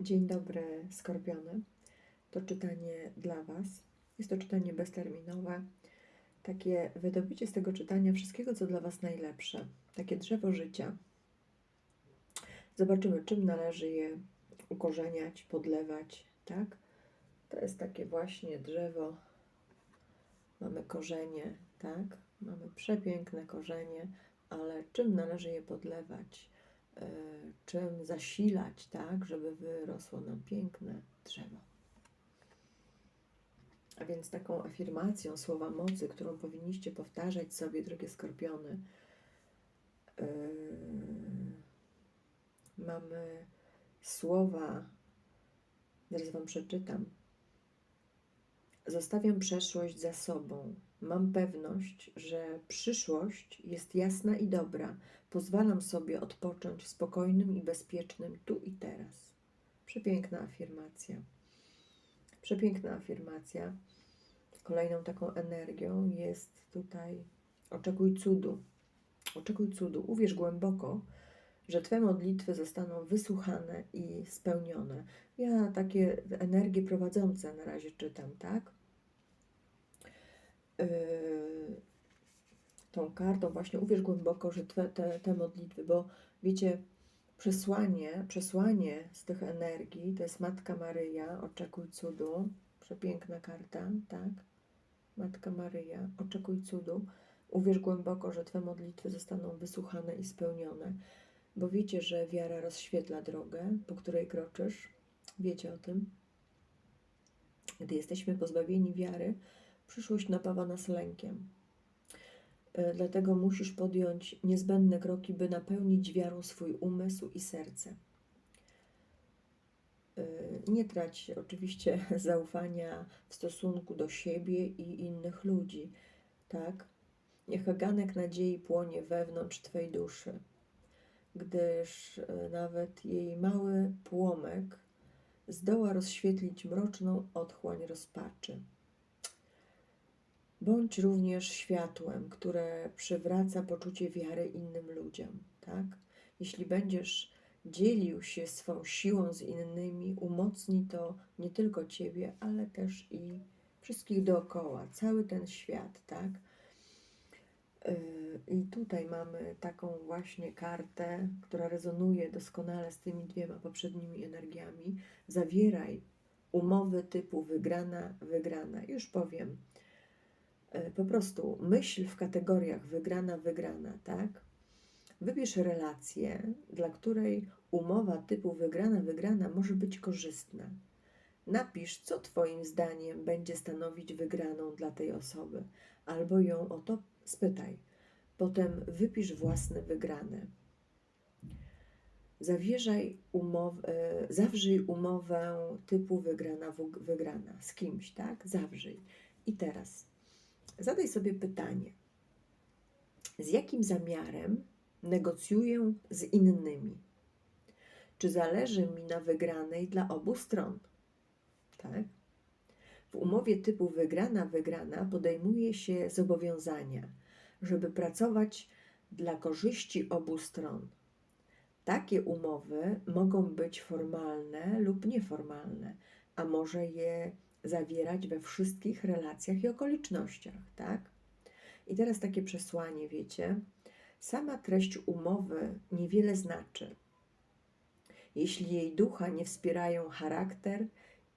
Dzień dobry, Skorpiony. To czytanie dla Was. Jest to czytanie bezterminowe. Takie wydobycie z tego czytania wszystkiego, co dla Was najlepsze. Takie drzewo życia. Zobaczymy, czym należy je ukorzeniać, podlewać, tak? To jest takie właśnie drzewo. Mamy korzenie, tak? Mamy przepiękne korzenie, ale czym należy je podlewać? E, czym zasilać, tak, żeby wyrosło nam piękne drzewo. A więc taką afirmacją słowa mocy, którą powinniście powtarzać sobie, drogie skorpiony, yy, mamy słowa, zaraz Wam przeczytam. Zostawiam przeszłość za sobą. Mam pewność, że przyszłość jest jasna i dobra. Pozwalam sobie odpocząć w spokojnym i bezpiecznym tu i teraz. Przepiękna afirmacja. Przepiękna afirmacja. Kolejną taką energią jest tutaj oczekuj cudu. Oczekuj cudu. Uwierz głęboko, że Twe modlitwy zostaną wysłuchane i spełnione. Ja takie energie prowadzące na razie czytam, tak? Yy, tą kartą właśnie uwierz głęboko, że twe, te, te modlitwy, bo wiecie, przesłanie, przesłanie z tych energii to jest Matka Maryja, oczekuj cudu, przepiękna karta, tak? Matka Maryja, oczekuj cudu. Uwierz głęboko, że Twe modlitwy zostaną wysłuchane i spełnione, bo wiecie, że wiara rozświetla drogę, po której kroczysz. Wiecie o tym. Gdy jesteśmy pozbawieni wiary, przyszłość napawa nas lękiem. E, Dlatego musisz podjąć niezbędne kroki, by napełnić wiarą swój umysł i serce. E, Nie trać oczywiście zaufania w stosunku do siebie i innych ludzi, tak? Niech ganek nadziei płonie wewnątrz Twej duszy, gdyż e, nawet jej mały płomek zdoła rozświetlić mroczną otchłań rozpaczy. Bądź również światłem, które przywraca poczucie wiary innym ludziom, tak? Jeśli będziesz dzielił się swą siłą z innymi, umocni to nie tylko Ciebie, ale też i wszystkich dookoła, cały ten świat, tak? Yy, I tutaj mamy taką właśnie kartę, która rezonuje doskonale z tymi dwiema poprzednimi energiami. Zawieraj umowy typu wygrana, wygrana. Już powiem. Yy, Po prostu myśl w kategoriach wygrana, wygrana, tak? Wybierz relację, dla której umowa typu wygrana, wygrana może być korzystna. Napisz, co Twoim zdaniem będzie stanowić wygraną dla tej osoby, albo ją o to spytaj. Potem wypisz własne wygrane. Zawierzaj umow, e, zawrzyj umowę typu wygrana, wygrana z kimś, tak? Zawrzyj. I teraz zadaj sobie pytanie. Z jakim zamiarem negocjuję z innymi? Czy zależy mi na wygranej dla obu stron? Tak? W umowie typu wygrana, wygrana podejmuje się zobowiązania, żeby pracować dla korzyści obu stron. Takie umowy mogą być formalne lub nieformalne, a może je zawierać we wszystkich relacjach i okolicznościach, tak? I teraz takie przesłanie, wiecie, sama treść umowy niewiele znaczy. Jeśli jej ducha nie wspierają charakter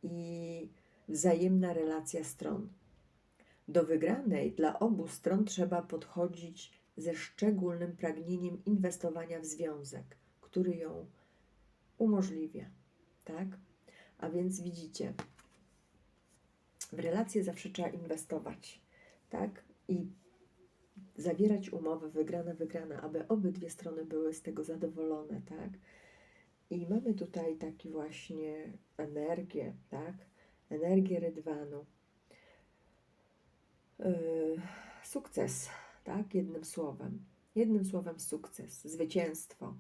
i wzajemna relacja stron. Do wygranej dla obu stron trzeba podchodzić ze szczególnym pragnieniem inwestowania w związek, który ją umożliwia. Tak? A więc widzicie, w relacje zawsze trzeba inwestować, tak? I zawierać umowy wygrana, wygrana, aby obydwie strony były z tego zadowolone, tak? I mamy tutaj taki właśnie energię, tak? Energię rydwanu. Yy, sukces, tak? Jednym słowem. Jednym słowem sukces, zwycięstwo.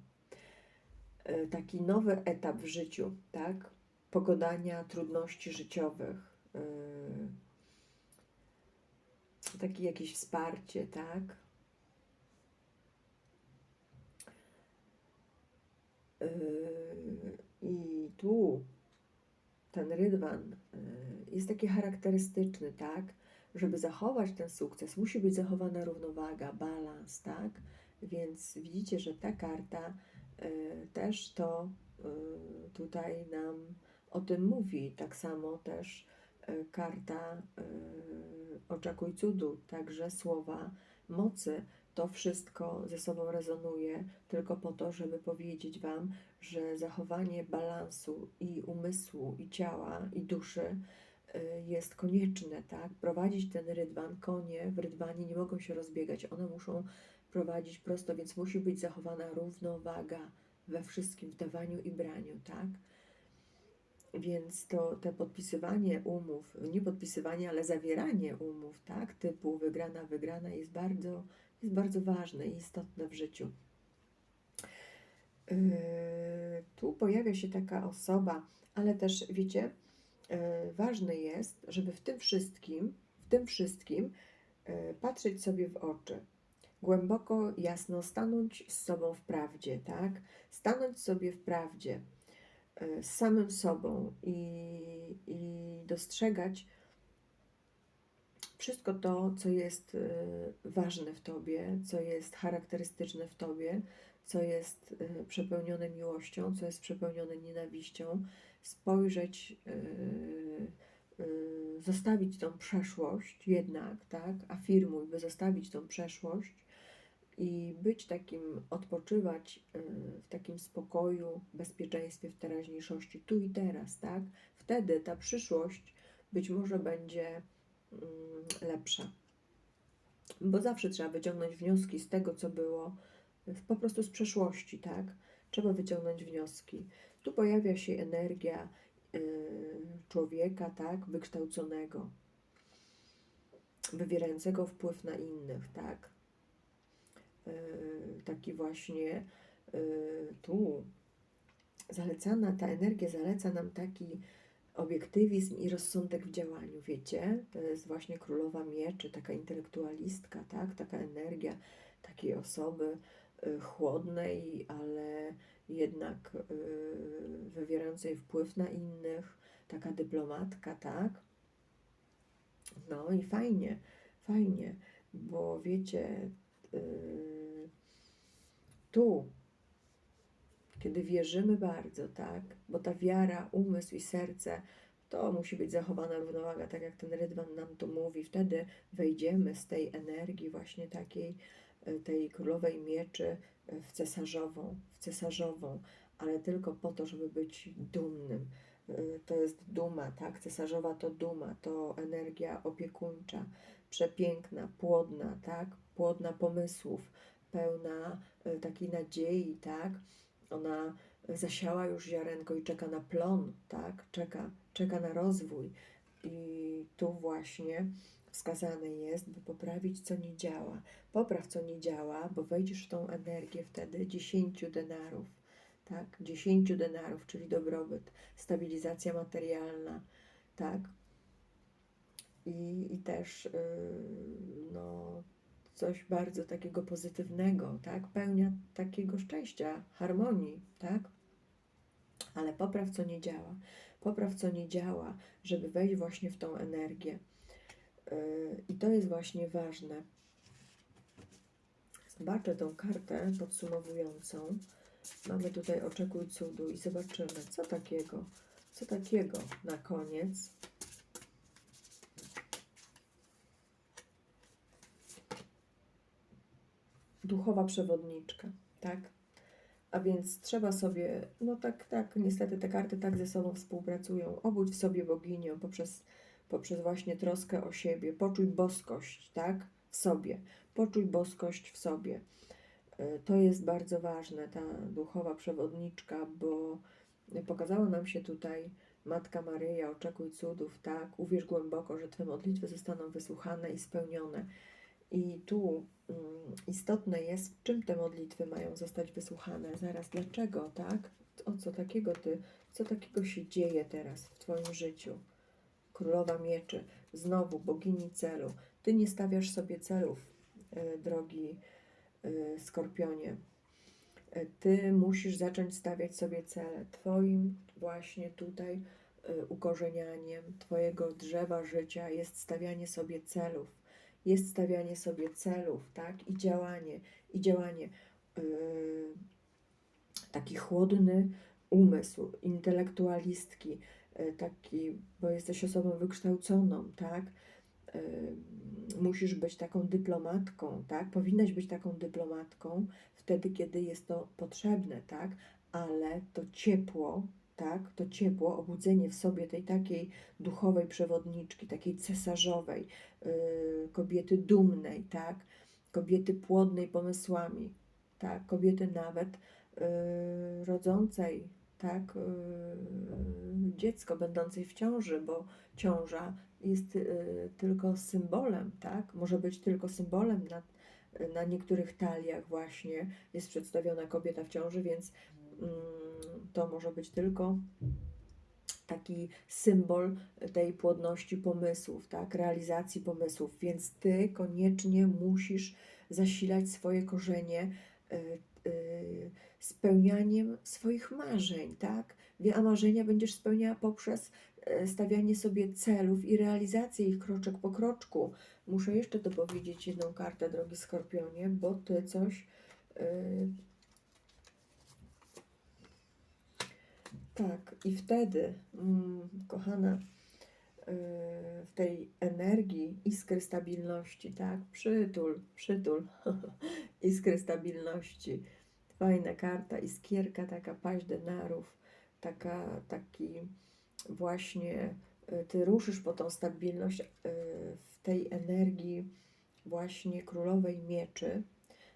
Yy, taki nowy etap w życiu, tak? Pogodania trudności życiowych. Yy, takie jakieś wsparcie, tak? Yy, I tu ten rydwan y, jest taki charakterystyczny, tak? Żeby zachować ten sukces, musi być zachowana równowaga, balans, tak? Więc widzicie, że ta karta y, też to y, tutaj nam o tym mówi. Tak samo też y, karta y, Oczekuj cudu, także słowa mocy. To wszystko ze sobą rezonuje tylko po to, żeby powiedzieć Wam, że zachowanie balansu i umysłu, i ciała, i duszy y, jest konieczne, tak? Prowadzić ten rydwan, konie w rydwanie nie mogą się rozbiegać, one muszą prowadzić prosto, więc musi być zachowana równowaga we wszystkim, w dawaniu i braniu, tak? Więc to te podpisywanie umów, nie podpisywanie, ale zawieranie umów, tak, typu wygrana, wygrana jest bardzo, jest bardzo ważne i istotne w życiu. Yy, tu pojawia się taka osoba, ale też wiecie, yy, ważne jest, żeby w tym wszystkim, w tym wszystkim yy, patrzeć sobie w oczy. Głęboko, jasno stanąć z sobą w prawdzie, tak? Stanąć sobie w prawdzie z samym sobą i, i dostrzegać wszystko to, co jest e, ważne w tobie, co jest charakterystyczne w tobie, co jest e, przepełnione miłością, co jest przepełnione nienawiścią, spojrzeć, zostawić tą przeszłość jednak, tak, afirmuj, by zostawić tą przeszłość i być takim, odpoczywać y, w takim spokoju, bezpieczeństwie, w teraźniejszości, tu i teraz, tak? Wtedy ta przyszłość być może będzie mm, lepsza. Bo zawsze trzeba wyciągnąć wnioski z tego, co było, po prostu z przeszłości, tak? Trzeba wyciągnąć wnioski. Tu pojawia się energia y, człowieka, tak? Wykształconego, wywierającego wpływ na innych, tak? Y, taki właśnie y, tu zalecana, ta energia zaleca nam taki obiektywizm i rozsądek w działaniu, wiecie? To jest właśnie królowa mieczy, taka intelektualistka, tak? Taka energia takiej osoby y, chłodnej, ale jednak wywierającej wpływ na innych, taka dyplomatka, tak? No i fajnie, fajnie, bo wiecie, tu, kiedy wierzymy bardzo, tak, bo ta wiara, umysł i serce, to musi być zachowana równowaga, tak jak ten rydwan nam tu mówi. Wtedy wejdziemy z tej energii właśnie takiej, yy, tej królowej mieczy w cesarzową, w cesarzową, ale tylko po to, żeby być dumnym. To jest duma, tak? Cesarzowa to duma, to energia opiekuńcza, przepiękna, płodna, tak? Płodna pomysłów, pełna e, takiej nadziei, tak? Ona zasiała już ziarenko i czeka na plon, tak? Czeka, czeka na rozwój. I tu właśnie wskazane jest, by poprawić, co nie działa. Popraw, co nie działa, bo wejdziesz w tą energię wtedy 10 denarów, tak? 10 denarów, czyli dobrobyt, stabilizacja materialna, tak? i, i też yy, no, coś bardzo takiego pozytywnego, tak? Pełnia takiego szczęścia, harmonii, tak? Ale popraw, co nie działa. Popraw, co nie działa, żeby wejść właśnie w tą energię. Yy, I to jest właśnie ważne. Zobaczę tą kartę podsumowującą. Mamy tutaj oczekuj cudu i zobaczymy, co takiego, co takiego na koniec duchowa przewodniczka, tak? A więc trzeba sobie, no tak, tak, niestety te karty tak ze sobą współpracują. Obudź w sobie boginię poprzez, poprzez właśnie troskę o siebie. Poczuj boskość, tak? W sobie. Poczuj boskość w sobie. To jest bardzo ważne, ta duchowa przewodniczka, bo pokazała nam się tutaj Matka Maryja, oczekuj cudów, tak? Uwierz głęboko, że Twoje modlitwy zostaną wysłuchane i spełnione. I tu mm, istotne jest, czym te modlitwy mają zostać wysłuchane. Zaraz, dlaczego, tak? O co takiego ty, co takiego się dzieje teraz w Twoim życiu? Królowa mieczy, znowu bogini celu. Ty nie stawiasz sobie celów, e, drogi skorpionie. E, ty musisz zacząć stawiać sobie cele. Twoim właśnie tutaj y, ukorzenianiem Twojego drzewa życia jest stawianie sobie celów. Jest stawianie sobie celów, tak? I działanie, i działanie. Yy, taki chłodny umysł, intelektualistki, yy, taki, bo jesteś osobą wykształconą, tak? Yy, musisz być taką dyplomatką, tak? Powinnaś być taką dyplomatką wtedy, kiedy jest to potrzebne, tak? Ale to ciepło, tak? To ciepło, obudzenie w sobie tej takiej duchowej przewodniczki, takiej cesarzowej, yy, kobiety dumnej, tak? Kobiety płodnej pomysłami, tak? Kobiety nawet yy, rodzącej, tak? Yy, dziecko będącej w ciąży, bo ciąża jest yy, tylko symbolem, tak? Może być tylko symbolem na, na niektórych taliach właśnie jest przedstawiona kobieta w ciąży, więc mm, to może być tylko taki symbol tej płodności pomysłów, tak, realizacji pomysłów, więc ty koniecznie musisz zasilać swoje korzenie y, y, spełnianiem swoich marzeń, tak? A marzenia będziesz spełniała poprzez y, stawianie sobie celów i realizację ich kroczek po kroczku. Muszę jeszcze dopowiedzieć jedną kartę, drogi Skorpionie, bo ty coś y, Tak, i wtedy, mm, kochana, yy, w tej energii iskry stabilności, tak? Przytul, przytul, iskry stabilności. Fajna karta, iskierka, taka paść denarów, taka, taki właśnie, yy, ty ruszysz po tą stabilność yy, w tej energii właśnie królowej mieczy,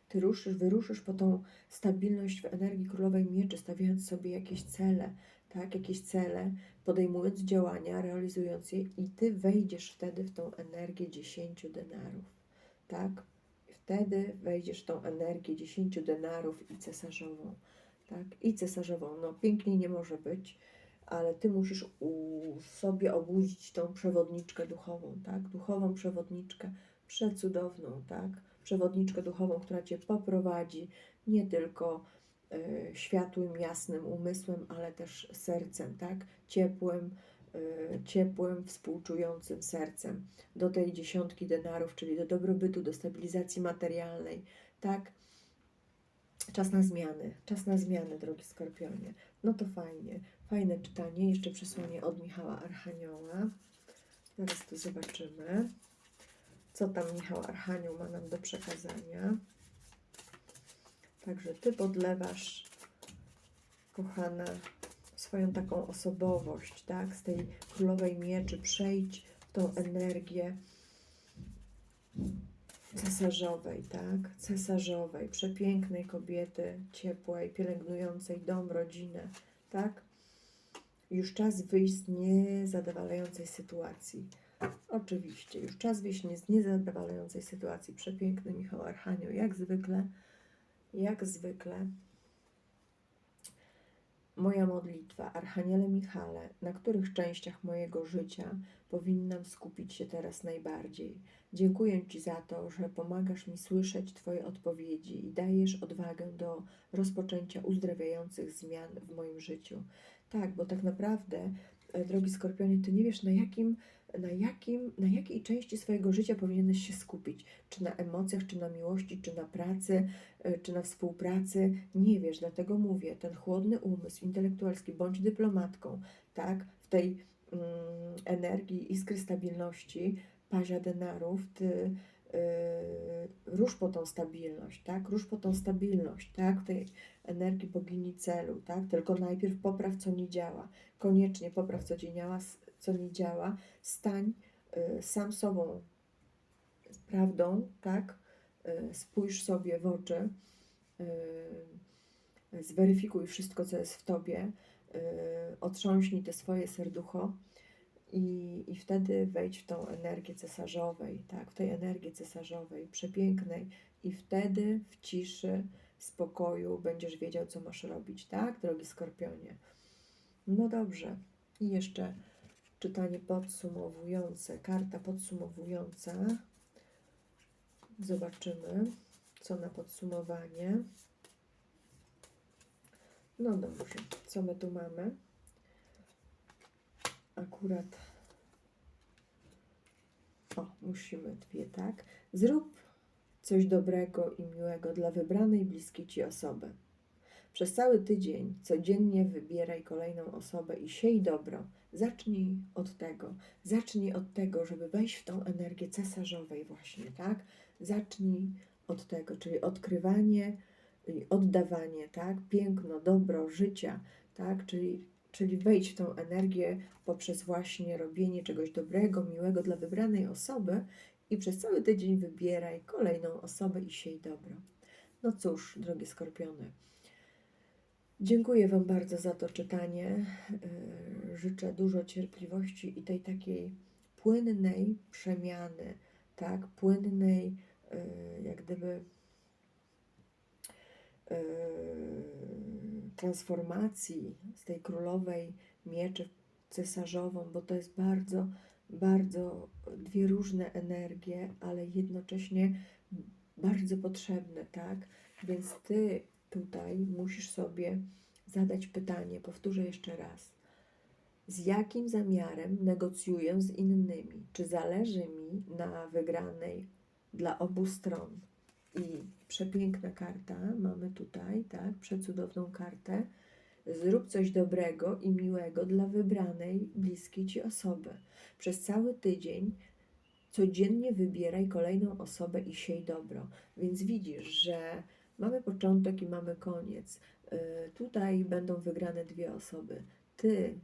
ty ruszysz, wyruszysz po tą stabilność w energii królowej mieczy, stawiając sobie jakieś cele, tak, jakieś cele, podejmując działania, realizując je i ty wejdziesz wtedy w tą energię 10 denarów, tak? Wtedy wejdziesz tą energię 10 denarów i cesarzową, tak? I cesarzową. No piękniej nie może być, ale ty musisz u sobie obudzić tą przewodniczkę duchową, tak? Duchową przewodniczkę, przecudowną, tak? Przewodniczkę duchową, która cię poprowadzi nie tylko Y, światłym, jasnym umysłem, ale też sercem, tak? Ciepłym, ciepłym, współczującym sercem do tej dziesiątki denarów, czyli do dobrobytu, do stabilizacji materialnej, tak? Czas na zmiany, czas na zmiany, drogi Skorpionie. No to fajnie, fajne czytanie. Jeszcze przesłanie od Michała Archanioła. Zaraz to zobaczymy, co tam Michał Archanioł ma nam do przekazania. Także Ty podlewasz, kochana, swoją taką osobowość, tak? Z tej królowej mieczy przejdź w tą energię cesarzowej, tak? Cesarzowej, przepięknej kobiety, ciepłej, pielęgnującej dom, rodzinę, tak? Już czas wyjść z niezadowalającej sytuacji. Oczywiście, już czas wyjść z niezadowalającej sytuacji. Przepiękny Michał Archanioł, jak zwykle jak zwykle, moja modlitwa, Archaniele Michale, na których częściach mojego życia powinnam skupić się teraz najbardziej. Dziękuję Ci za to, że pomagasz mi słyszeć Twoje odpowiedzi i dajesz odwagę do rozpoczęcia uzdrawiających zmian w moim życiu. Tak, bo tak naprawdę, e, drogi Skorpionie, Ty nie wiesz na jakim na, jakim, na jakiej części swojego życia powinieneś się skupić. Czy na emocjach, czy na miłości, czy na pracy, e, czy na współpracy. Nie wiesz, dlatego mówię, ten chłodny umysł intelektualski, bądź dyplomatką, tak, w tej mm, energii iskry stabilności, pazia denarów, ty yy, rusz po tą stabilność, tak, rusz po tą stabilność, tak, tej energii bogini celu, tak, tylko najpierw popraw, co nie działa, koniecznie popraw, co nie działa, co nie działa, stań y, sam sobą prawdą, tak? Y, spójrz sobie w oczy, y, zweryfikuj wszystko, co jest w tobie, otrząśnij te swoje serducho i, i wtedy wejdź w tą energię cesarzowej, tak? W tej energii cesarzowej, przepięknej i wtedy w ciszy, spokoju będziesz wiedział, co masz robić, tak, drogi Skorpionie? No dobrze. I jeszcze czytanie podsumowujące, karta podsumowująca. Zobaczymy, co na podsumowanie. No dobrze, co my tu mamy? akurat. O, musimy dwie, tak? Zrób coś dobrego i miłego dla wybranej bliskiej ci osoby. Przez cały tydzień codziennie wybieraj kolejną osobę i siej dobro. Zacznij od tego. Zacznij od tego, żeby wejść w tą energię cesarzowej właśnie, tak? Zacznij od tego, czyli odkrywanie i oddawanie, tak? Piękno, dobro, życia, tak? Czyli, czyli wejść w tą energię poprzez właśnie robienie czegoś dobrego, miłego dla wybranej osoby i przez cały tydzień wybieraj kolejną osobę i siej dobro. No cóż, drogie skorpiony, dziękuję Wam bardzo za to czytanie. Yy, Życzę dużo cierpliwości i tej takiej płynnej przemiany, tak? Płynnej, yy, jak gdyby yy, transformacji z tej królowej mieczy w cesarzową, bo to jest bardzo, bardzo dwie różne energie, ale jednocześnie bardzo potrzebne, tak? Więc ty tutaj musisz sobie zadać pytanie, powtórzę jeszcze raz. Z jakim zamiarem negocjuję z innymi? Czy zależy mi na wygranej dla obu stron? I przepiękna karta mamy tutaj, tak? Przecudowną kartę. Zrób coś dobrego i miłego dla wybranej, bliskiej ci osoby. Przez cały tydzień codziennie wybieraj kolejną osobę i siej dobro. Więc widzisz, że mamy początek i mamy koniec. Y, Tutaj będą wygrane dwie osoby. Ty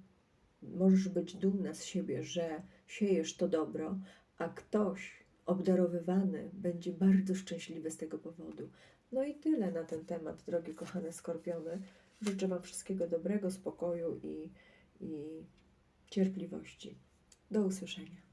możesz być dumna z siebie, że siejesz to dobro, a ktoś obdarowywany będzie bardzo szczęśliwy z tego powodu. No i tyle na ten temat, drogie kochane skorpiony. Życzę Wam wszystkiego dobrego, spokoju i, i cierpliwości. Do usłyszenia.